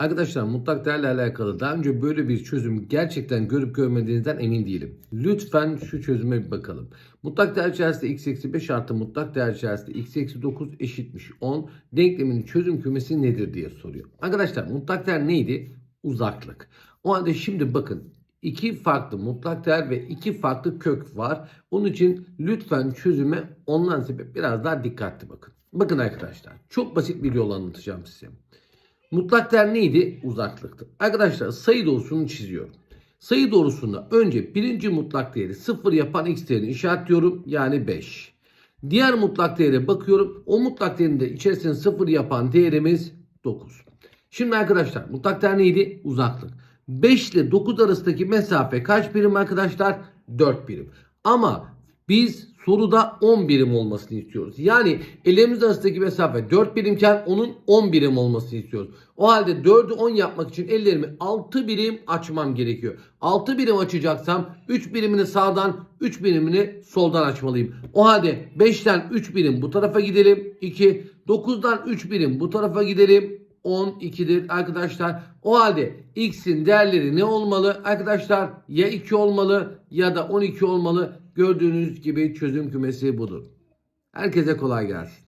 Arkadaşlar mutlak değerle alakalı daha önce böyle bir çözüm gerçekten görüp görmediğinizden emin değilim. Lütfen şu çözüme bir bakalım. Mutlak değer içerisinde x eksi 5 artı mutlak değer içerisinde x eksi 9 eşitmiş 10. Denklemin çözüm kümesi nedir diye soruyor. Arkadaşlar mutlak değer neydi? Uzaklık. O halde şimdi bakın iki farklı mutlak değer ve iki farklı kök var. Onun için lütfen çözüme ondan sebep biraz daha dikkatli bakın. Bakın arkadaşlar çok basit bir yol anlatacağım size. Mutlak değer neydi? Uzaklıktı. Arkadaşlar sayı doğrusunu çiziyorum. Sayı doğrusunda önce birinci mutlak değeri 0 yapan x değerini işaretliyorum. Yani 5. Diğer mutlak değere bakıyorum. O mutlak değerin de içerisinde 0 yapan değerimiz 9. Şimdi arkadaşlar mutlak değer neydi? Uzaklık. 5 ile 9 arasındaki mesafe kaç birim arkadaşlar? 4 birim. Ama biz soruda 10 birim olmasını istiyoruz. Yani ellerimiz arasındaki mesafe 4 birimken onun 10 birim olmasını istiyoruz. O halde 4'ü 10 yapmak için ellerimi 6 birim açmam gerekiyor. 6 birim açacaksam 3 birimini sağdan 3 birimini soldan açmalıyım. O halde 5'ten 3 birim bu tarafa gidelim. 2. 9'dan 3 birim bu tarafa gidelim. 12'dir arkadaşlar. O halde x'in değerleri ne olmalı? Arkadaşlar ya 2 olmalı ya da 12 olmalı. Gördüğünüz gibi çözüm kümesi budur. Herkese kolay gelsin.